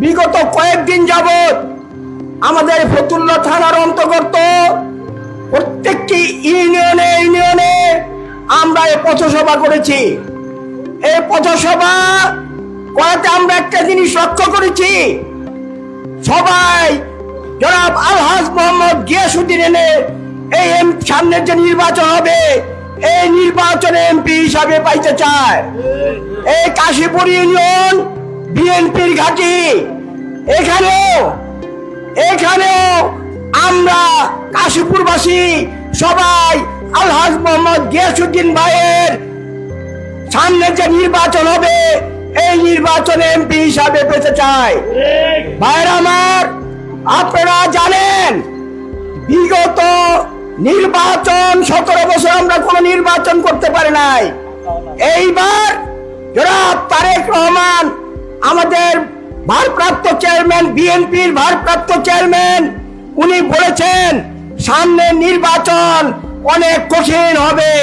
বিগত কয়েকদিন যাবৎ আমাদের ফতুল্লা থানার অন্তর্গত প্রত্যেকটি ইউনিয়নে ইউনিয়নে আমরা এই পথসভা করেছি। এই পথসভা করাতে আমরা একটা জিনিস লক্ষ্য করেছি। সবাই জনাব আলহাজ মোহাম্মদ গিয়াসুদ্দিন এনে এই এম সামনের যে নির্বাচন হবে, এই নির্বাচনে এমপি হিসাবে পাইতে চায়। এই কাশীপুর ইউনিয়ন বিএনপির ঘাঁটি। এখানেও এখানেও আমরা কাশীপুরবাসী সবাই আলহাজ মোহাম্মদ গিয়াসুদ্দিন ভাইয়ের সামনে যে নির্বাচন হবে, এই নির্বাচনে এমপি হিসাবে পেতে চাই। ভাইয়ের আমার, আপনারা জানেন, বিগত নির্বাচন সতেরো বছর আমরা কোনো নির্বাচন করতে পারি নাই। এইবার তারেক রহমান আমাদের ভারপ্রাপ্ত চেয়ারম্যান, বিএনপির ভারপ্রাপ্ত চেয়ারম্যান, উনি বলেছেন, সামনে নির্বাচন অনেক কঠিন হবে।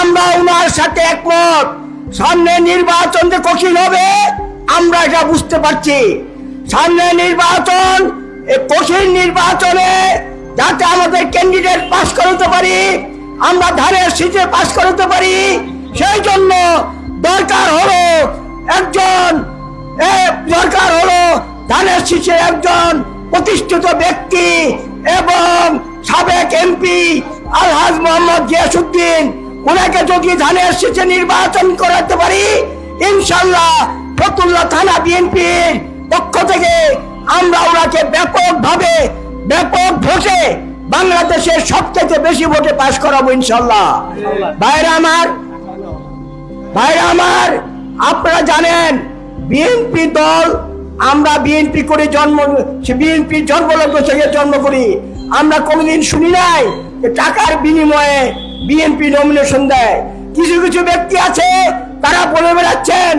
আমরা উনার সাথে একমত। সামনে নির্বাচন যে কঠিন হবে, আমরা এটা বুঝতে পারছি। সামনে নির্বাচন কঠিন নির্বাচনে যাতে আমাদের ক্যান্ডিডেট পাস করতে পারি, আমরা ধানের সিটে পাস করতে পারি, সেই জন্য দরকার হলো একজন দরকার হলো ধানের শীষে একজন প্রতিষ্ঠিত ব্যক্তি এবং সাবেক এমপি আলহাজ মোহাম্মদ গিয়াসুদ্দিন ওনাকে যদি ধানের শীষে নির্বাচন করাতে পারি ইনশাল্লাহ ফতুল্লা থানা বিএনপির পক্ষ থেকে আমরা ওনাকে ব্যাপকভাবে, ব্যাপক ভোটে বাংলাদেশের সব থেকে বেশি ভোটে পাশ করাবো ইনশাল্লাহ ভাইরা আমার ভাইরা আমার, আপনারা জানেন বিএনপি দল, আমরা বিএনপি করে জন্ম বিএনপি জন্মলগ্ন থেকে জন্ম করি। আমরা কোনোদিন শুনি নাই যে টাকার বিনিময়ে বিএনপি নমিনেশন দেয়। কিছু কিছু ব্যক্তি আছে, তারা বলে বেড়াচ্ছেন,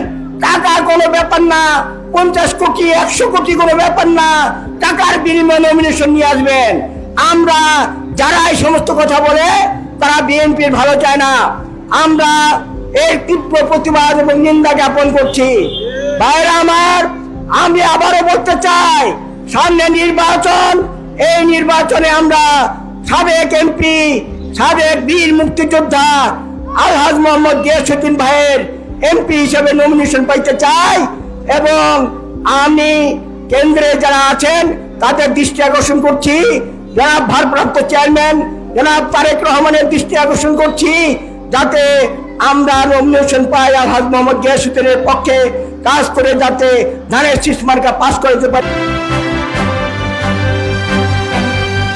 টাকা কোনো ব্যাপার না, পঞ্চাশ কোটি, একশো কোটি কোনো ব্যাপার না, টাকার বিনিময়ে নমিনেশন নিয়ে আসবেন। আমরা যারা এই সমস্ত কথা বলে, তারা বিএনপির ভালো চায় না। আমরা এর তীব্র প্রতিবাদ এবং নিন্দা জ্ঞাপন করছি। ভাইরা আমার, আমি আবারও বলতে চাই, সামনে নির্বাচন, এই নির্বাচনে আমরা সাবেক এমপি সাবেক বীর মুক্তিযোদ্ধা আলহাজ মোহাম্মদ গিয়াসুদ্দিন ভাইয়ের এমপি হিসেবে নমিনেশন পাইতে চাই এবং আমি কেন্দ্রে যারা আছেন, তাদের দৃষ্টি আকর্ষণ করছি। যারা ভারপ্রাপ্ত চেয়ারম্যান জনাব তারেক রহমানের দৃষ্টি আকর্ষণ করছি যাতে আমরা নমিনেশন পাই আলহাজ মোহাম্মদ গিয়াসুদ্দিনের পক্ষে। কাজ করে যাতে ধানের শীষ মার্কা পাস করতে পারি।